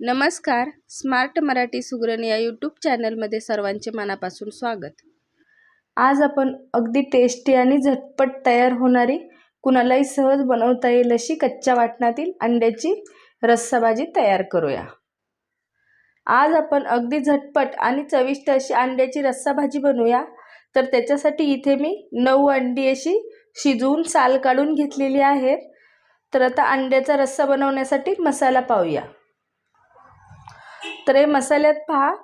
नमस्कार. स्मार्ट मराठी सुगरण या यूट्यूब चॅनलमध्ये सर्वांचे मनापासून स्वागत. आज आपण अगदी टेस्टी आणि झटपट तयार होणारी कुणालाही सहज बनवता येईल अशी कच्च्या वाटणातील अंड्याची रस्साभाजी तयार करूया. आज आपण अगदी झटपट आणि चविष्ट अशी अंड्याची रस्साभाजी बनवूया. तर त्याच्यासाठी इथे मी नऊ अंडी अशी शिजवून साल काढून घेतलेली आहेत. तर आता अंड्याचा रस्सा बनवण्यासाठी मसाला पाहूया. तर हे मसाल्यात पहा.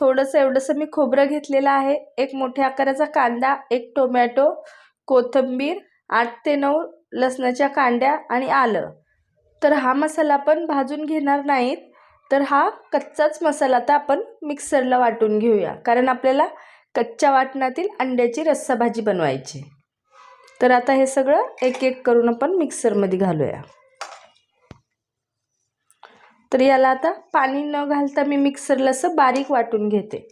थोडंसं एवढंसं मी खोबरं घेतलेलं आहे. एक मोठ्या आकाराचा कांदा एक टोमॅटो कोथिंबीर आठ ते नऊ लसणाच्या कांड्या आणि आलं. तर हा मसाला आपण भाजून घेणार नाहीत. तर हा कच्चाच मसाला आता आपण मिक्सरला वाटून घेऊया. कारण आपल्याला कच्च्या वाटणातील अंड्याची रस्सा भाजी बनवायची. तर आता हे सगळं एक एक करून आपण मिक्सरमध्ये घालूया. तर याला आता पाणी न घालता मी मिक्सरला असं बारीक वाटून घेते.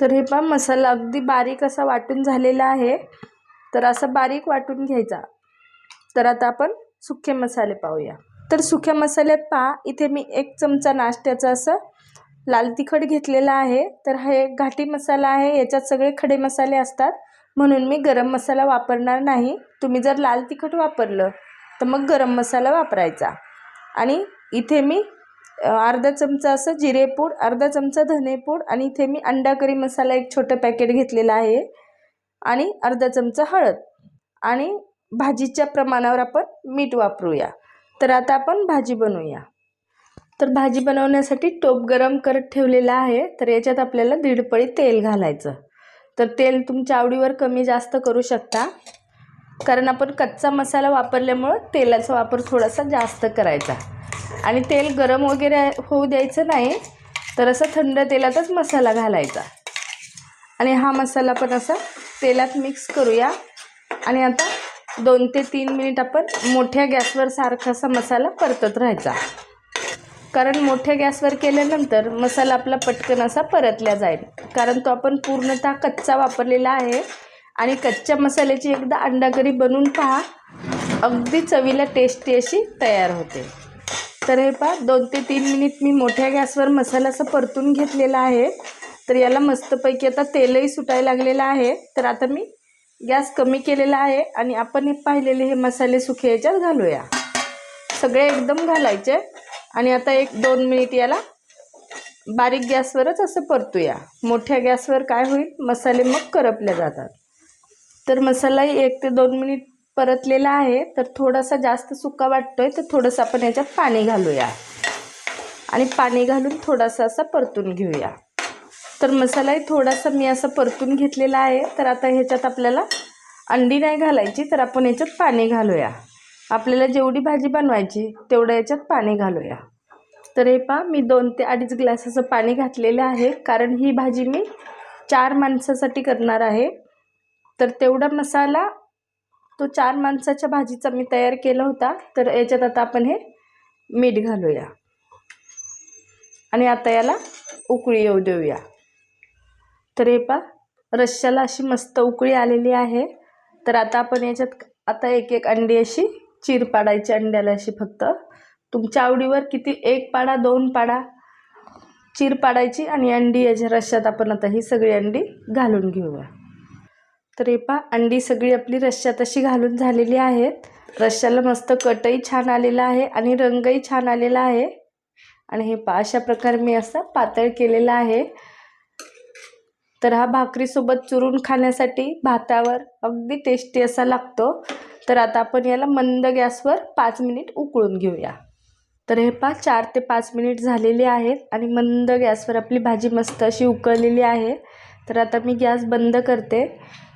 तर हे पहा मसाला अगदी बारीक असा वाटून झालेला आहे. तर असं बारीक वाटून घ्यायचा. तर आता आपण सुखे मसाले पाहूया. तर सुक्या मसाल्यात पहा इथे मी एक चमचा नाश्त्याचा असं लाल तिखट घेतलेला आहे. तर हा एक घाटी मसाला आहे. याच्यात सगळे खडे मसाले असतात. म्हणून मी गरम मसाला वापरणार नाही. तुम्ही जर लाल तिखट वापरलं तर मग गरम मसाला वापरायचा. आणि इथे मी अर्धा चमचा असं जिरेपूड अर्धा चमचा धनेपूड आणि इथे मी अंडा करी मसाला एक छोटं पॅकेट घेतलेलं आहे आणि अर्धा चमचा हळद. आणि भाजीच्या प्रमाणावर आपण मीठ वापरूया. तर आता आपण भाजी बनवूया. तर भाजी बनवण्यासाठी टोप गरम करत ठेवलेला आहे. तर याच्यात आपल्याला दीड पळी तेल घालायचं. तर तेल तुमच्या आवडीवर कमी जास्त करू शकता. कारण आपण कच्चा मसाला वापरल्यामुळं तेलाचा वापर थोडासा जास्त करायचा. आणि तेल गरम वगैरे होऊ द्यायचं नाही तर असं थंड तेलातच मसाला घालायचा. आणि हा मसाला पण असा तेलात मिक्स करूया. आणि आता दोन ते तीन मिनिट आपण मोठ्या गॅसवर सारखा असा मसाला परतत राहायचा. कारण मोठ्या गॅसवर केल्यानंतर मसाला आपला पटकन असा परतल्या जाईल. कारण तो आपण पूर्णतः कच्चा वापरलेला आहे. आणि कच्च्या मसाल्याची एकदा अंडाकरी बनवून पहा. अगदी चवीला टेस्टी अशी तयार होते. तर हे पहा दोन ते तीन मिनिट मी मोठ्या गॅसवर मसाला असं परतून घेतलेला आहे. तर याला मस्तपैकी आता तेलही सुटायला लागलेलं आहे. तर आता मी गॅस कमी केलेला आहे आणि आपण हे पाहिलेले हे मसाले सुखे याच्यात घालूया. सगळे एकदम घालायचे. आणि आता एक दोन मिनिट याला बारीक गॅसवरच असं परतूया. मोठ्या गॅसवर काय होईल? मसाले मग करपले जातात. तर मसालाही एक ते दोन मिनिट परतलेला आहे तर थोडासा जास्त सुका वाटतोय तर थोडंसं आपण याच्यात पाणी घालूया. आणि पाणी घालून थोडासा असा परतून घेऊया. तर मसालाही थोडासा मी असं परतून घेतलेला आहे तर आता ह्याच्यात आपल्याला अंडी नाही घालायची तर आपण याच्यात पाणी घालूया. आपल्याला जेवढी भाजी बनवायची तेवढं याच्यात पाणी घालूया. तर हे पहा मी दोन ते अडीच ग्लास असं पाणी घातलेलं आहे कारण ही भाजी मी चार माणसासाठी करणार आहे. तर तेवढा मसाला तो चार माणसाच्या भाजीचा मी तयार केला होता. तर याच्यात आता आपण हे मीठ घालूया. आणि आता याला उकळी येऊ देऊया. तर हे पा रश्श्याला अशी मस्त उकळी आलेली आहे. तर आता आपण याच्यात आता एक एक अंडी अशी चीर पाडायची अंड्याला अशी फक्त. तुमच्या आवडीवर किती एक पाडा दोन पाडा चीर पाडायची आणि अंडी याच्या रश्श्यात आपण आता ही सगळी अंडी घालून घेऊया. तर हे पहा अंडी सगळी आपली रश्श्यात अशी घालून झालेली आहेत. रश्श्याला मस्त कटही छान आलेला आहे आणि रंगही छान आलेला आहे. आणि हे पहा अशा प्रकारे मी असं पातळ केलेलं आहे. तर हा भाकरीसोबत चुरून खाण्यासाठी भातावर अगदी टेस्टी असा लागतो. तर आता आपण याला मंद गॅसवर पाच मिनिट उकळून घेऊया. तर हे पहा चार ते पाच मिनिट झालेले आहेत आणि मंद गॅसवर आपली भाजी मस्त अशी उकळलेली आहे. तर आता मी गॅस बंद करते.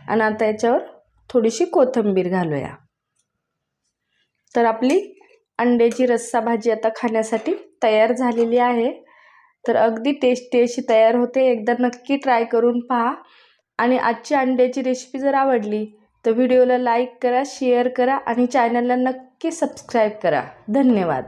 आणि आता याच्यावर थोडीशी कोथिंबीर घालूया. तर आपली अंड्याची रस्सा भाजी आता खाण्यासाठी तयार झालेली आहे. तर अगदी टेस्टी अशी तयार होते. एकदा नक्की ट्राय करून पहा. आणि आजची अंड्याची रेसिपी जर आवडली तर व्हिडिओला लाईक करा शेअर करा आणि चॅनलला नक्की सबस्क्राईब करा. धन्यवाद.